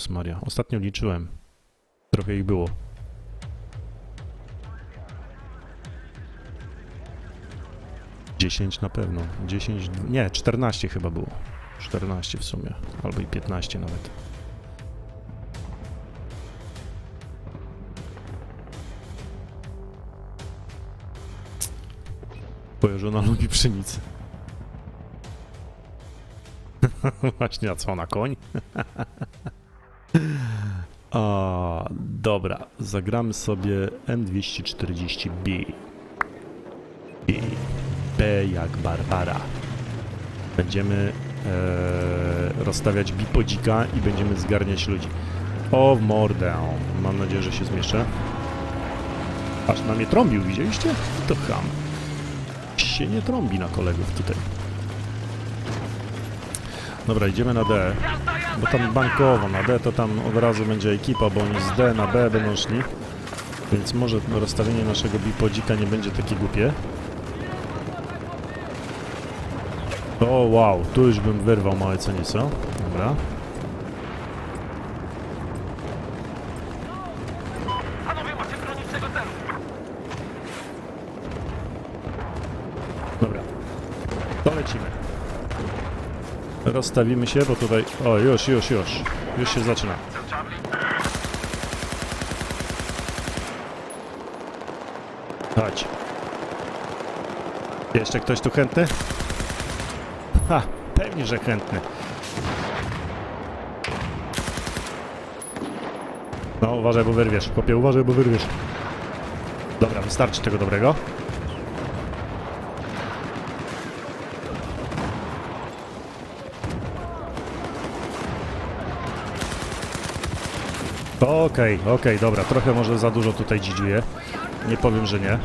Jezus Maria, ostatnio liczyłem. Trochę ich było. Dziesięć na pewno. Dziesięć, nie, 14 chyba było. 14 w sumie, albo i 15 nawet. Twoja żona lubi pszenicę. Właśnie, a co na koń? dobra, zagramy sobie M240B. I B jak Barbara. Będziemy e, rozstawiać bipodzika i będziemy zgarniać ludzi. O, w mordę. Mam nadzieję, że się zmieszczę. Aż na mnie trąbił, widzieliście? To ham. Się nie trąbi na kolegów tutaj. Dobra, idziemy na D. Bo tam bankowo, na D to tam od razu będzie ekipa, bo oni z D na B będą szli. Więc może rozstawienie naszego bipodzika nie będzie takie głupie. O wow, tu już bym wyrwał małe co nieco. Dobra. Dobra. To lecimy. Rozstawimy się, bo tutaj... O, już, już, już. Już się zaczyna. Chodź. Jeszcze ktoś tu chętny? Ha, pewnie, że chętny. No, uważaj, bo wyrwiesz. Chłopie, uważaj, bo wyrwiesz. Dobra, wystarczy tego dobrego. Okej, okej, dobra, trochę może za dużo tutaj dzidziuję. Nie powiem, że nie.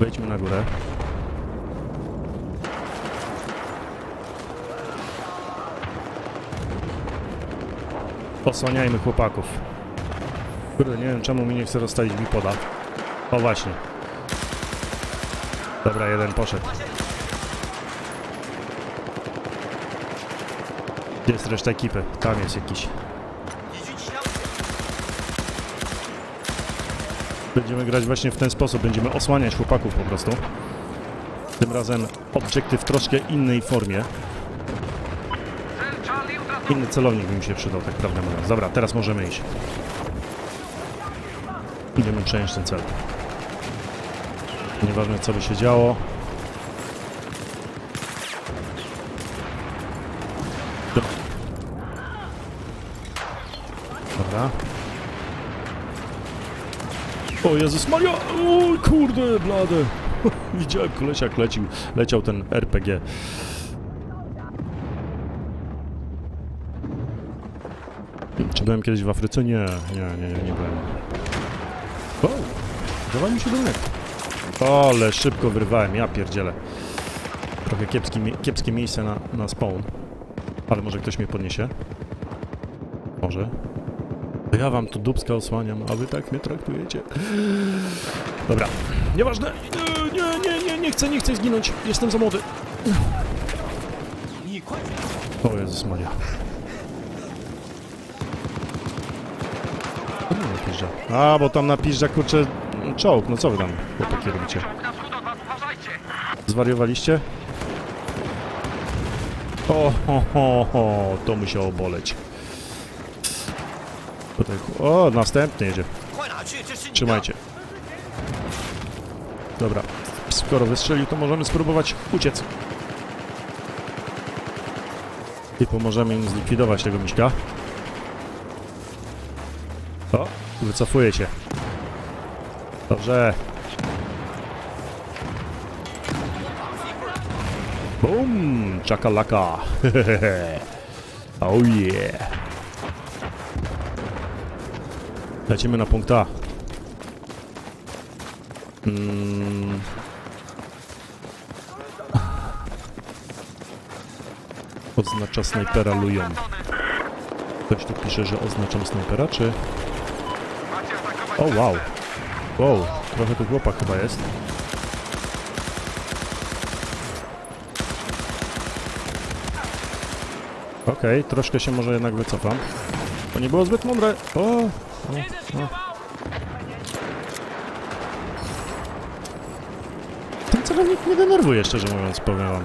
Wejdźmy na górę. Osłaniajmy chłopaków. Kurde, nie wiem czemu mi nie chce rozstawić bipoda. O właśnie. Dobra, jeden poszedł. Gdzie jest reszta ekipy? Tam jest jakiś. Będziemy grać właśnie w ten sposób. Będziemy osłaniać chłopaków po prostu. Tym razem obiekty w troszkę innej formie. Inny celownik by mi się przydał, tak prawdę mówiąc. Dobra, teraz możemy iść. Idziemy przejąć ten cel. Nieważne co by się działo. Dobra. Dobra. O Jezus Maria! Oj kurde, blade! Widziałem kolesia jak lecił, leciał ten RPG. Czy byłem kiedyś w Afryce? Nie, nie, nie, nie, nie byłem. O! Dawaj mi się do. O, ale szybko wyrwałem, ja pierdzielę. Trochę kiepski, kiepskie miejsce na, na spawn. Ale może ktoś mnie podniesie? Może. Ja wam tu dubska osłaniam, a wy tak mnie traktujecie. Dobra, nieważne. Nie, nie, nie, nie, nie chcę, nie chcę zginąć. Jestem za młody. O Jezus Maria. A, bo tam napiżdża, kurczę, czołg. No co wy tam, chłopaki, robicie? Zwariowaliście? O, ho, ho, ho, to musiało boleć. Tutaj, o, następny jedzie. Trzymajcie. Dobra, skoro wystrzelił, to możemy spróbować uciec. I pomożemy im zlikwidować tego miśka. O, wycofuje się. Dobrze. Bum! Czakalaka! oh yeah! Lecimy na punkt A. Mm. Oznacza snajpera lują. Ktoś tu pisze, że oznaczam snajpera, czy... O, wow. Wow, trochę tu chłopak chyba jest. Okej, troszkę się może jednak wycofam. To nie było zbyt mądre. O. Ten celownik mnie denerwuje, szczerze mówiąc, powiem wam.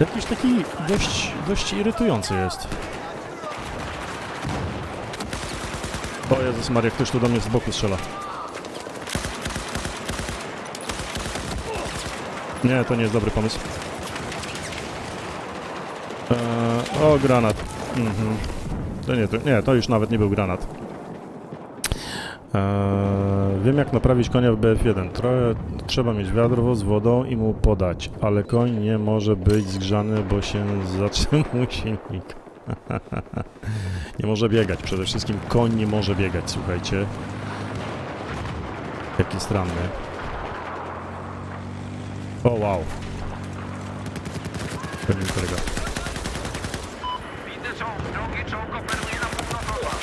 Jakiś taki dość, dość irytujący jest. O Jezus Maria, ktoś tu do mnie z boku strzela. Nie, to nie jest dobry pomysł. Eee, o, granat. Mhm. To nie, to, nie, to już nawet nie był granat. Eee, wiem jak naprawić konia w BF1. Trochę trzeba mieć wiadro z wodą i mu podać, ale koń nie może być zgrzany, bo się zatrzymuje silnik. nie może biegać. Przede wszystkim koń nie może biegać, słuchajcie. Jaki stranny. O wow. Nie kolega. Widzę czołg. Drugi czołg operuje na północ od was.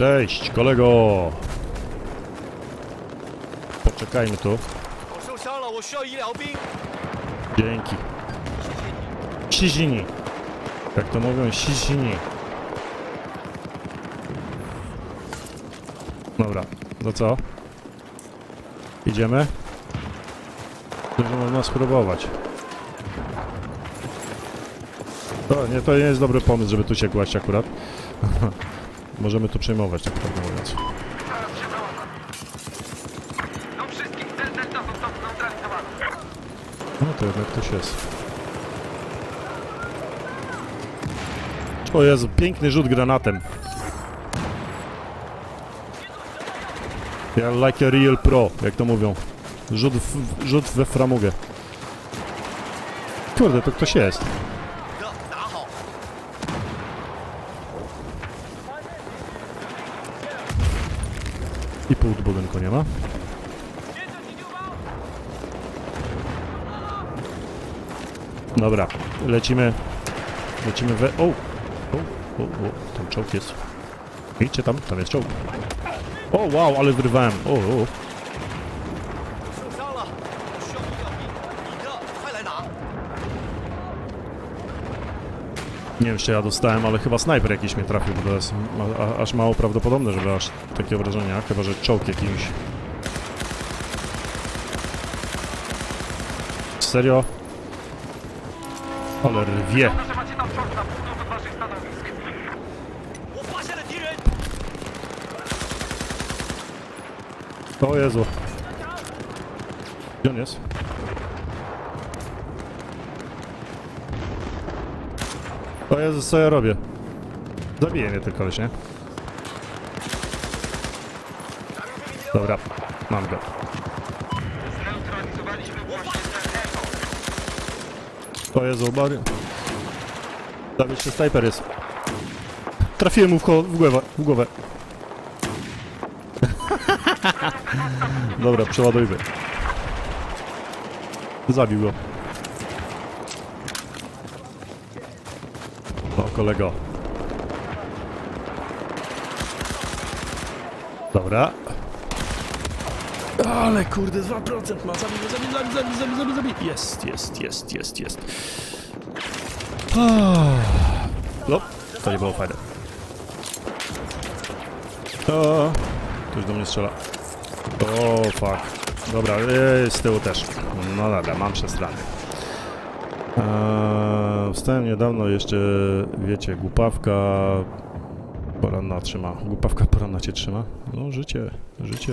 Cześć, kolego! Poczekajmy tu. Dzięki. Sizini. Jak to mówią, Sizini. Dobra, no co? Idziemy? Dużo można spróbować. To nie, to nie jest dobry pomysł, żeby tu się kłaść akurat. Możemy tu przejmować, tak prawdę mówiąc. Zneutralizowany. No to jednak ktoś jest. O Jezu, piękny rzut granatem. Ja like a real pro, jak to mówią. Rzut, w, rzut we framugę. Kurde, to ktoś jest. I pół budynku nie ma. Dobra, lecimy. Lecimy we... O! O, o, o, tam czołg jest. Idźcie tam, tam jest czołg. O, wow, ale wyrwałem. O, o. nie wiem czy ja dostałem, ale chyba snajper jakiś mnie trafił, bo to jest a, aż mało prawdopodobne, żeby aż takie obrażenia, chyba że czołg jakimś. Serio? Choler wie. O Jezu. Gdzie on jest? O Jezu, co ja robię? Zabiję mnie koleś, nie? Dobra, mam go. O Jezu, Mario. Tam jeszcze jest. Trafiłem mu w, w głowę. W głowę. Dobra, przeładujmy. Zabił go. O, kolego. Dobra. Ale kurde, 2% ma. Zabij, zabij, zabij, zabij, zabij, zabij, zabij. Jest, jest, jest, jest, jest. No, to nie było fajne. O, ktoś do mnie strzela. O, fuck. Dobra, yy, z tyłu też. No dobra, mam przestrany. Eee, wstałem niedawno jeszcze, wiecie, głupawka poranna trzyma. Głupawka poranna cię trzyma. No, życie, życie.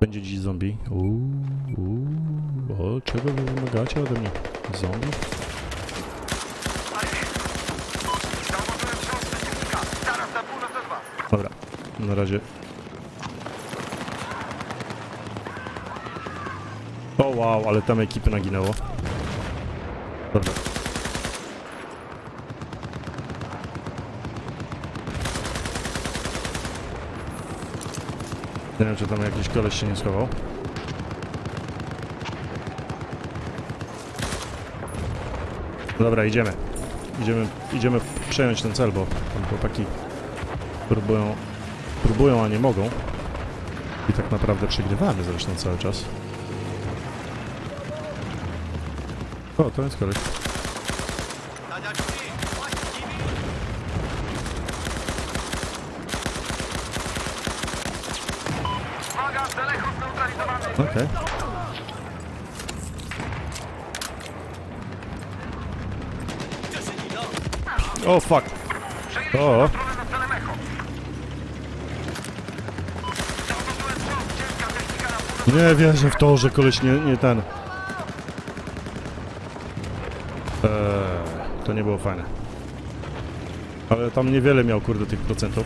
Będzie dziś zombie. Uuu. O, czego wy wymagacie ode mnie? Zombie? Dobra, na razie. O wow, ale tam ekipy naginęło. Dobra. Nie wiem, czy tam jakiś koleś się nie schował. Dobra, idziemy. Idziemy, idziemy przejąć ten cel, bo tam chłopaki próbują, próbują, a nie mogą. I tak naprawdę przegrywamy zresztą cały czas. O, to jest koleś. 大家 Okej. O, fuck. Przejęliśmy O. kontrolę nad celem Echo. Zauważyłem czołg, ciężka technika na północ. Nie wierzę w to, że koleś nie, nie ten. Eee, to nie było fajne. Ale tam niewiele miał, kurde, tych procentów.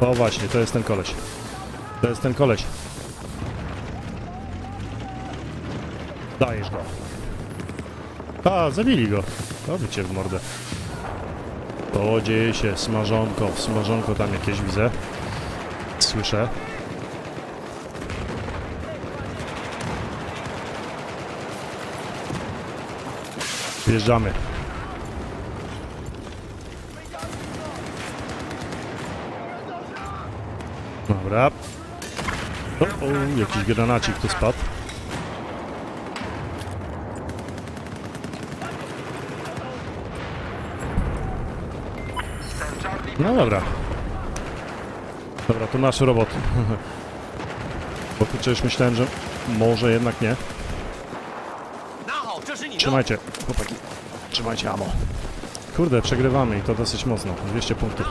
O właśnie, to jest ten koleś. To jest ten koleś. Dajesz go. A, zabili go. Cię w mordę. To dzieje się, smażonko, smażonko tam jakieś widzę. Słyszę. Wjeżdżamy. Dobra. O, o jakiś granacik tu spadł. No dobra. Dobra, to nasz robot. Bo tu przecież myślałem, że może jednak nie. Trzymajcie, chłopaki. Trzymajcie amo. Kurde, przegrywamy i to dosyć mocno. 200 punktów.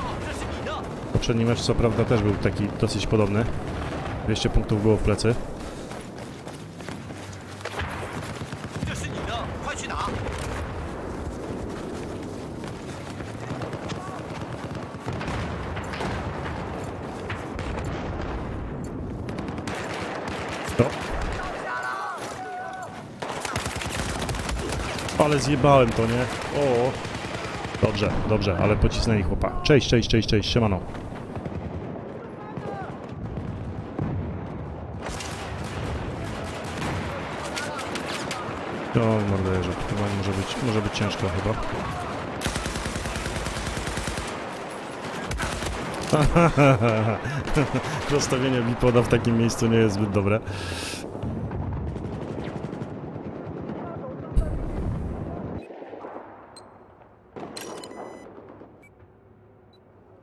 Poprzedni mecz co prawda też był taki dosyć podobny. 200 punktów było w plecy. Ale zjebałem to, nie? O. Dobrze, dobrze, ale pocisnęli chłopa. Cześć, cześć, cześć, cześć, siemano. O, morderze, chyba może być, może być ciężko chyba. Rozstawienie bipoda w takim miejscu nie jest zbyt dobre.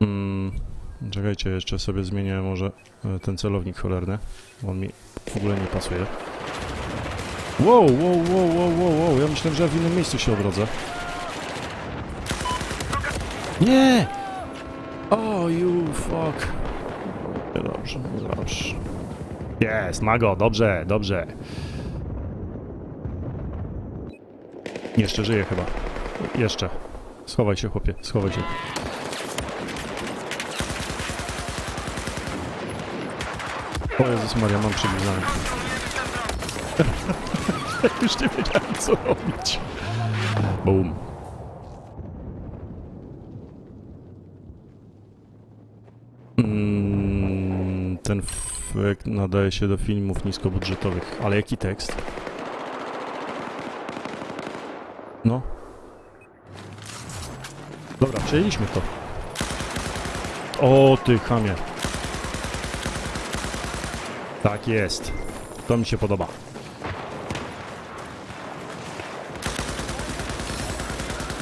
Mm, czekajcie, jeszcze sobie zmienię może e, ten celownik cholerny. On mi w ogóle nie pasuje. Wow, wow, wow, wow, wow, wow. Ja myślałem, że ja w innym miejscu się odrodzę. Nie! O, you fuck. Dobrze, dobrze. Jest, mago, dobrze, dobrze. Jeszcze żyje chyba. Jeszcze. Schowaj się, chłopie, schowaj się. O Jezus Maria, mam przybliżany. Już nie wiedziałem, co robić. Boom. Mm, ten efekt nadaje się do filmów niskobudżetowych. Ale jaki tekst? No. Dobra, przejęliśmy to. O, ty chamie. Tak jest. To mi się podoba.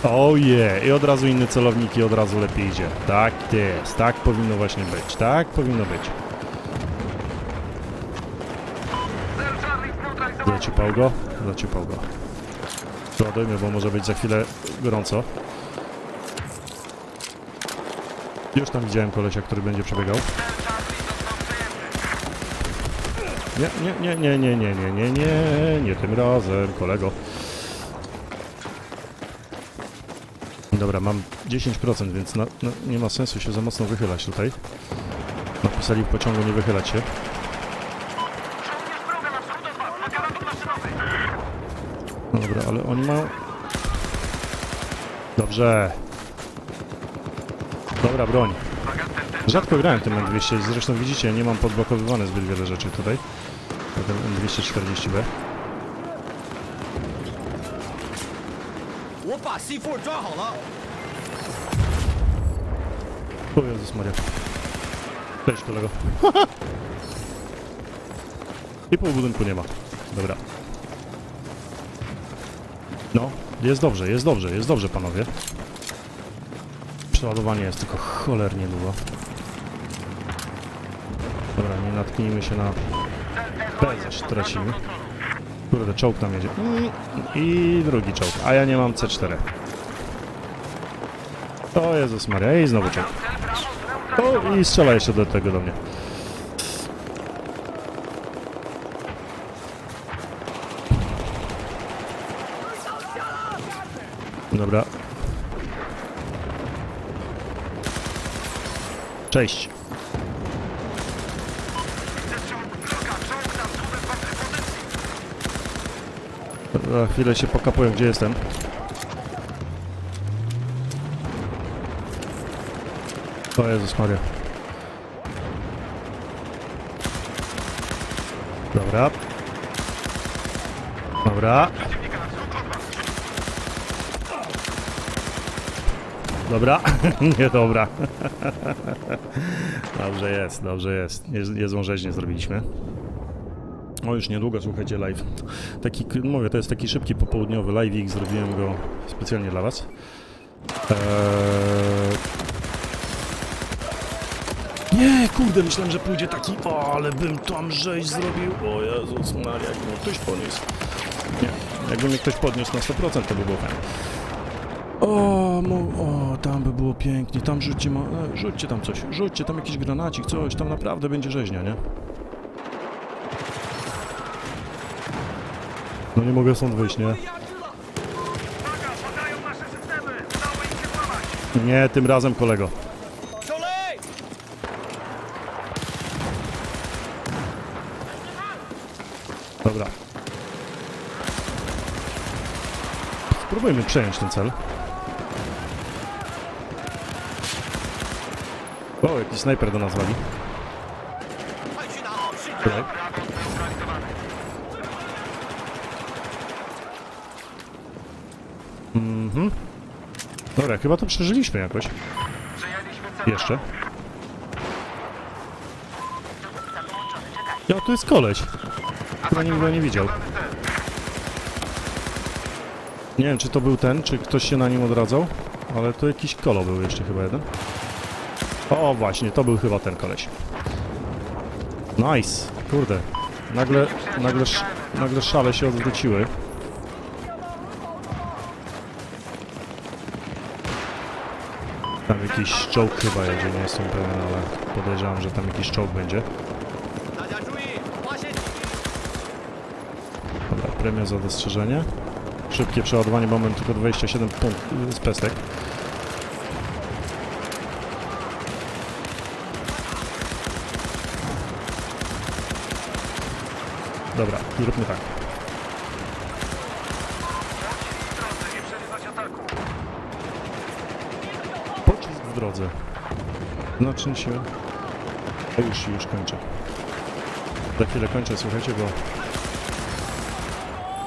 Oh yeah. I od razu inny celownik i od razu lepiej idzie. Tak jest. Tak powinno właśnie być. Tak powinno być. Zaciupał go? Zaciupał go. Ładujmy, bo może być za chwilę gorąco. Już tam widziałem kolesia, który będzie przebiegał. Nie, nie, nie, nie, nie, nie, nie, nie, nie, nie tym razem, kolego. Dobra, mam 10%, więc na, na, nie ma sensu się za mocno wychylać tutaj. Napisali w pociągu nie wychylać się. Maszynowy. Dobra, ale oni mają... Dobrze. Dobra, broń. Rzadko grałem tym M200, zresztą widzicie, nie mam podblokowywane zbyt wiele rzeczy tutaj. Tym M240B. 我把 C4 抓好了。 O Jezus Maria. Cześć kolego. I pół budynku nie ma. Dobra. No, jest dobrze, jest dobrze, jest dobrze panowie. Przeładowanie jest tylko cholernie długo. Dobra, nie natknijmy się na B, zaś tracimy. Kurde, czołg tam jedzie. Mm, I drugi czołg, a ja nie mam C4. O Jezus Maria, i znowu czołg. O, i strzela jeszcze do tego do mnie. Dobra. Cześć. Za chwilę się pokapuję, gdzie jestem. O Jezus Maria. Dobra. Dobra. Dobra. Nie dobra. dobrze jest, dobrze jest. Nie, niezłą zrobiliśmy. O, już niedługo, słuchajcie, live. Taki, mówię, to jest taki szybki popołudniowy live'ik, zrobiłem go specjalnie dla was. Eee... Nie, kurde, myślałem, że pójdzie taki, o, ale bym tam rzeź zrobił, o Jezus Maria, mnie ktoś podniósł. Nie, jakby mnie ktoś podniósł na 100%, to by było fajnie. O, mo, o, tam by było pięknie, tam rzućcie, e, rzućcie tam coś, rzućcie tam jakiś granacik, coś, tam naprawdę będzie rzeźnia, nie? No nie mogę stąd wyjść, nie? Nie, tym razem, kolego. Dobra. Spróbujmy przejąć ten cel. O, jakiś snajper do nas wali. 快 Mhm. Dobra, chyba to przeżyliśmy jakoś. Jeszcze. Ja, tu jest koleś. Chyba nikt go nie widział. Nie wiem, czy to był ten, czy ktoś się na nim odradzał, ale to jakiś kolo był jeszcze chyba jeden. O, właśnie, to był chyba ten koleś. Nice, kurde. Nagle, nagle, nagle szale się odwróciły. Tam jakiś czołg chyba jedzie, nie jestem pewien, ale podejrzewam, że tam jakiś czołg będzie. Dobra, premia za dostrzeżenie. Szybkie przeładowanie, bo mam tylko 27 punktów y, z pestek. Dobra, zróbmy tak. W drodze. Znaczy się... O, już, już kończę. Za chwilę kończę, słuchajcie, bo...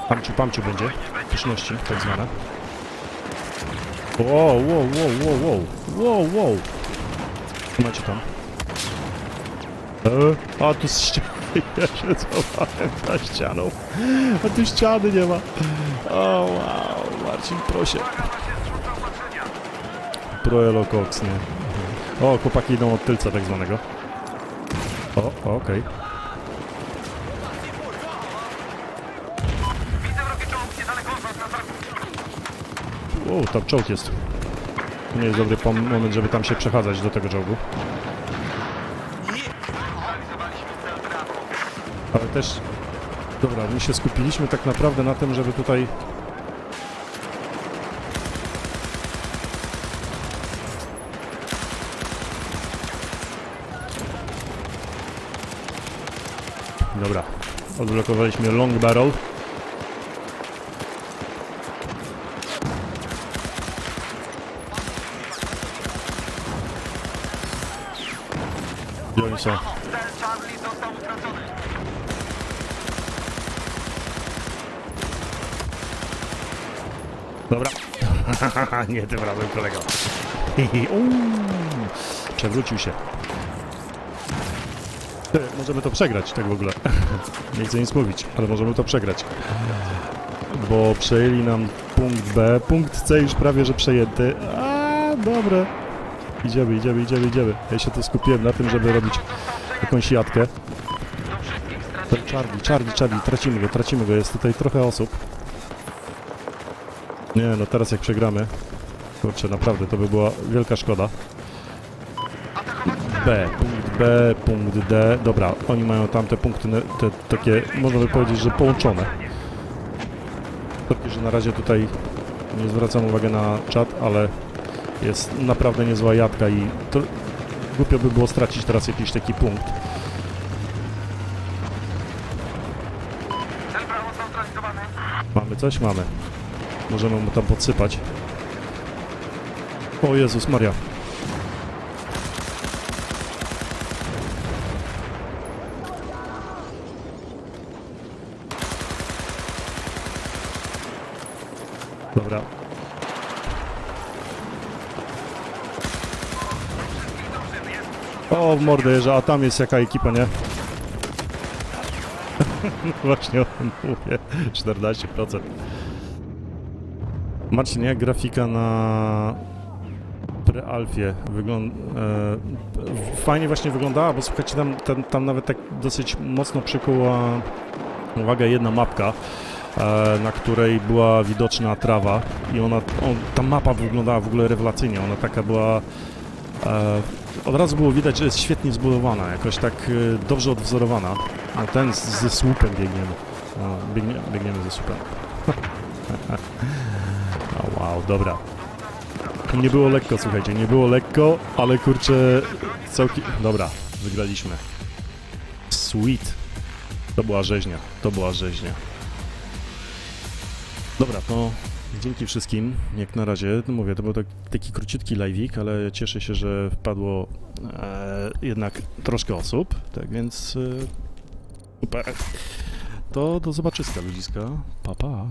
Pamciu, pamciu będzie. Pyszności, tak zwane. Wow, wow, wow, wow, wow. Wow, wow. Macie tam? E, a tu z ściany. Ja się złapałem za ścianą. A tu ściany nie ma. O, wow, Marcin, proszę. Proelo Cox, nie? O, chłopaki idą od tylca tak zwanego. O, okej. Targu. O, tam czołg jest. To nie jest dobry moment, żeby tam się przechadzać do tego czołgu. Ale też... Dobra, my się skupiliśmy tak naprawdę na tym, żeby tutaj... Dobra, odblokowaliśmy long barrel. Gdzie są? Dobra. nie tym razem, kolego. Przewrócił się. Możemy to przegrać, tak w ogóle. nie chcę nic mówić, ale możemy to przegrać. Bo przejęli nam punkt B. Punkt C już prawie, że przejęty. A, dobre. Idziemy, idziemy, idziemy, idziemy. Ja się tu skupiłem na tym, żeby robić jakąś stracili. Charlie, Charlie, Charlie, tracimy go, tracimy go, jest tutaj trochę osób. Nie, no teraz jak przegramy, kurczę, naprawdę, to by była wielka szkoda. B, punkt B, punkt D, dobra, oni mają tam te punkty, te takie, można by powiedzieć, że połączone. Tylko, że na razie tutaj nie zwracam uwagi na czat, ale jest naprawdę niezła jadka i to głupio by było stracić teraz jakiś taki punkt. Mamy coś? Mamy. Możemy mu tam podsypać. O Jezus Maria. Dobra. O, mordę jeżdża, a tam jest jaka ekipa, nie? Właśnie o tym mówię. 14%. Marcin, jak grafika na prealfie wygląda... E, fajnie właśnie wyglądała, bo słuchajcie, tam, tam, tam nawet tak dosyć mocno przykuła uwagę jedna mapka, e, na której była widoczna trawa i ona, on, ta mapa wyglądała w ogóle rewelacyjnie, ona taka była... E, od razu było widać, że jest świetnie zbudowana, jakoś tak e, dobrze odwzorowana. A ten ze słupem biegniemy. No, biegnie, biegniemy ze słupem. O, wow, dobra. Nie było lekko, słuchajcie, nie było lekko, ale kurczę, całkiem... Dobra, wygraliśmy. Sweet. To była rzeźnia, to była rzeźnia. Dobra, to dzięki wszystkim, jak na razie. No mówię, to był tak, taki króciutki live'ik, ale cieszę się, że wpadło e, jednak troszkę osób, tak więc... E, super. To do zobaczyska, ludziska. Pa, pa.